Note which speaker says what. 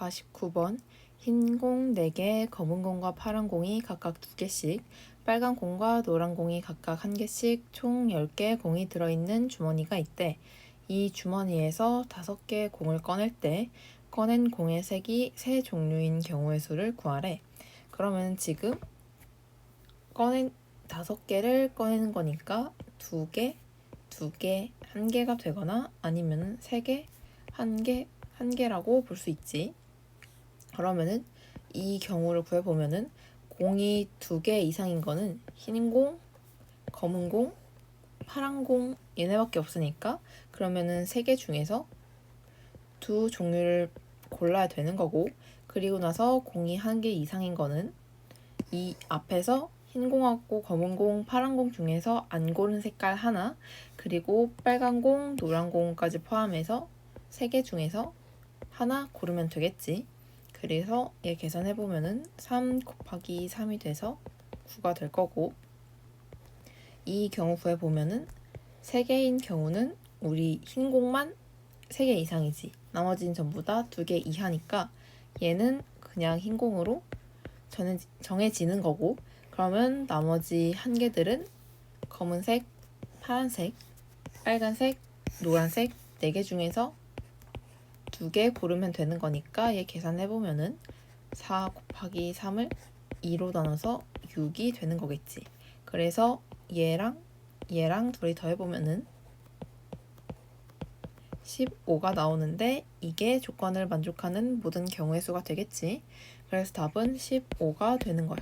Speaker 1: 49번 흰 공 4개, 검은 공과 파란 공이 각각 2개씩, 빨간 공과 노란 공이 각각 1개씩 총 10개 공이 들어있는 주머니가 있대. 이 주머니에서 5개의 공을 꺼낼 때 꺼낸 공의 색이 세 종류인 경우의 수를 구하래. 그러면 지금 꺼낸 5개를 꺼내는 거니까 2개, 2개, 1개가 되거나 아니면 3개, 1개, 1개라고 볼 수 있지. 그러면은 이 경우를 구해보면은 공이 두 개 이상인 거는 흰 공, 검은 공, 파란 공 얘네밖에 없으니까 그러면은 세 개 중에서 두 종류를 골라야 되는 거고 그리고 나서 공이 한 개 이상인 거는 이 앞에서 흰 공하고 검은 공, 파란 공 중에서 안 고른 색깔 하나 그리고 빨간 공, 노란 공까지 포함해서 세 개 중에서 하나 고르면 되겠지. 그래서 얘 계산해 보면은 3 곱하기 3이 돼서 9가 될 거고 이 경우 구해 보면은 세 개인 경우는 우리 흰 공만 3개 이상이지. 나머지는 전부 다 2개 이하니까 얘는 그냥 흰 공으로 정해- 정해지는 거고 그러면 나머지 한 개들은 검은색, 파란색, 빨간색, 노란색 네개 중에서 두 개 고르면 되는 거니까 얘 계산해 보면은 4 곱하기 3을 2로 나눠서 6이 되는 거겠지. 그래서 얘랑 얘랑 둘이 더해 보면은 15가 나오는데 이게 조건을 만족하는 모든 경우의 수가 되겠지. 그래서 답은 15가 되는 거야.